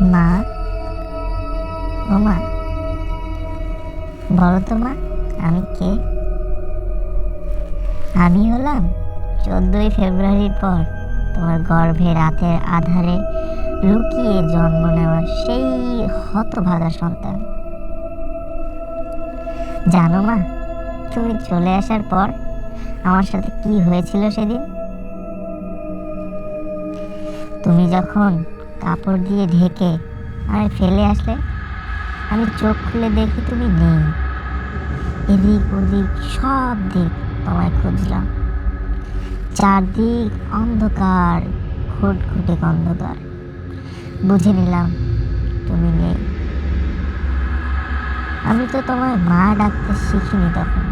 মা। ও মা। বলো তো মা, আমি কে? আমি হলাম চোদ্দই ফেব্রুয়ারির পর তোমার গর্ভে রাতের আধারে লুকিয়ে জন্ম নেওয়া সেই হতভাগা সন্তান। জানো মা, তুমি চলে আসার পর আমার সাথে কি হয়েছিল সেদিন? তুমি যখন কাপড় দিয়ে ঢেকে আমায় ফেলে আসলে আমি চোখ খুলে দেখি তুমি নেই। এদিক ওদিক সব দিক তোমায় খুঁজলাম। চারদিক অন্ধকার ঘুটঘুটে অন্ধকার। বুঝে নিলাম তুমি নেই। আমি তো তোমায় মা ডাকতে শিখিনি তখন।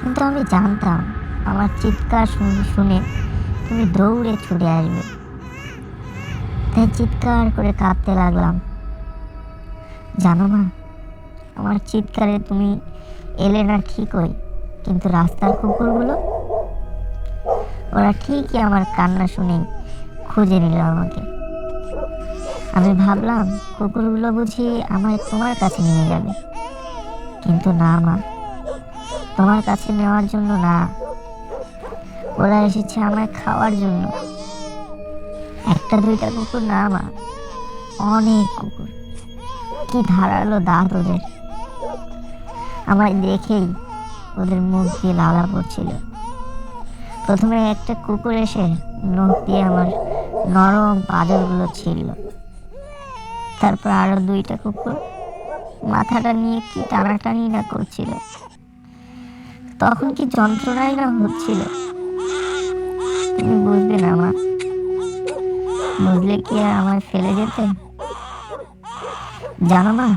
কিন্তু আমি জানতাম, আমার চিৎকার শুনে শুনে তুমি দৌড়ে ছুটে আসবে। তাই চিৎকার করে কাঁদতে লাগলাম। জানো না আমার চিৎকারে তুমি এলে না ঠিকই, কিন্তু রাস্তার কুকুরগুলো? ওরা ঠিকই আমার কান্না শুনে খুঁজে নিল আমাকে। আমি ভাবলাম, কুকুরগুলো বুঝি আমায় তোমার কাছে নিয়ে যাবে। কিন্তু না মা, তোমার কাছে নেওয়ার জন্য না। ওরা এসেছে আমায় খাওয়ার জন্য। একটা দুইটা কুকুর না মা। অনেক কুকুর। কি ধারালো দাঁত ওদের। আমায় দেখেই ওদের মুখ দিয়ে লালা পড়ছিল। প্রথমে একটা কুকুর এসে নখ দিয়ে আমার নরম পাঁজরগুলো ছিল তারপর আরও দুইটা কুকুর মাথাটা নিয়ে কি টানাটানি না করছিল। তখন কি যন্ত্রণাই না হচ্ছিল? তুমি বুঝবে না মা। বুঝলে কি আর আমায় ফেলে যেতে? জানো না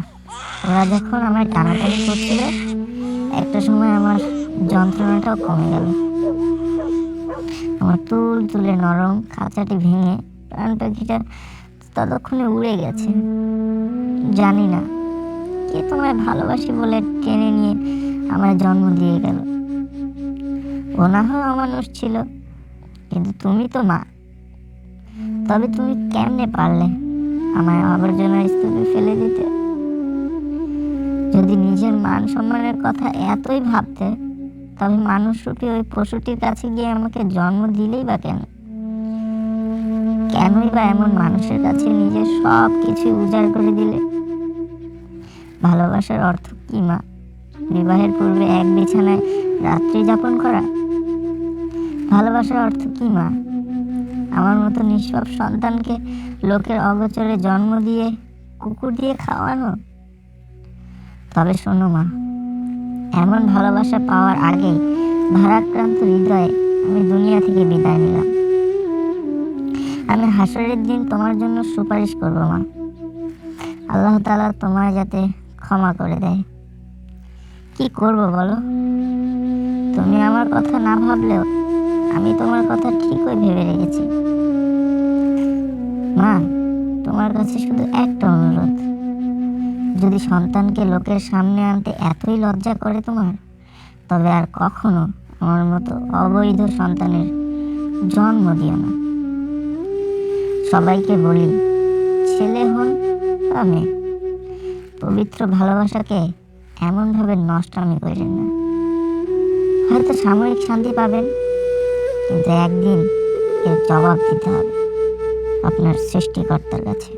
ওরা যখন আমায় টানাটানি করছিল, একটা সময় আমার যন্ত্রণাটাও কমে গেল। আমার তুল তুলে নরম খাঁচাটি ভেঙে প্রাণ পাখিটা ততক্ষণে উড়ে গেছে। জানি না, কে তোমায় ভালোবাসি বলে টেনে নিয়ে আমার জন্ম দিয়ে গেল? ও না হয় অমানুষ ছিল, কিন্তু তুমি তো মা। তবে তুমি কেমনে পারলে আমায় আবর্জনা স্তূপে ফেলে দিতে? যদি নিজের মান সম্মানের কথা এতই ভাবতে, তবে মানুষ রূপী ওই পশুটির কাছে গিয়ে আমাকে জন্ম দিলেই বা কেন? কেনই বা এমন মানুষের কাছে নিজের সব কিছু উজাড় করে দিলে? ভালোবাসার অর্থ কি, মা? বিবাহের পূর্বে এক বিছানায় রাত্রি যাপন করা? ভালোবাসার অর্থ কি, মা? আমার মতো নিষ্পাপ সন্তানকে লোকের অগোচরে জন্ম দিয়ে, কুকুর দিয়ে খাওয়ানো? তবে শোনো মা, এমন ভালোবাসা পাওয়ার আগেই ভারাক্রান্ত হৃদয়ে আমি দুনিয়া থেকে বিদায় নিলাম। আমি হাসরের দিন তোমার জন্য সুপারিশ করব মা। আল্লাহ তাআলা তোমায় যাতে ক্ষমা করে দেয়। কি করব বলো? তুমি আমার কথা না ভাবলেও আমি তোমার কথা ঠিকই ভেবে রেখেছি। মা, তোমার কাছে শুধু একটা অনুরোধ। যদি সন্তানকে লোকের সামনে আনতে এতই লজ্জা করে তোমার, তবে আর কখনো আমার মতো অবৈধ সন্তানের জন্ম দিও না। সবাইকে বলি, ছেলে হন বা মেয়ে, পবিত্র ভালোবাসাকে এমনভাবে নষ্ট আমি করেন না। হয়তো সাময়িক শান্তি পাবেন কিন্তু একদিন এর জবাব দিতে হবে আপনার সৃষ্টিকর্তার কাছে।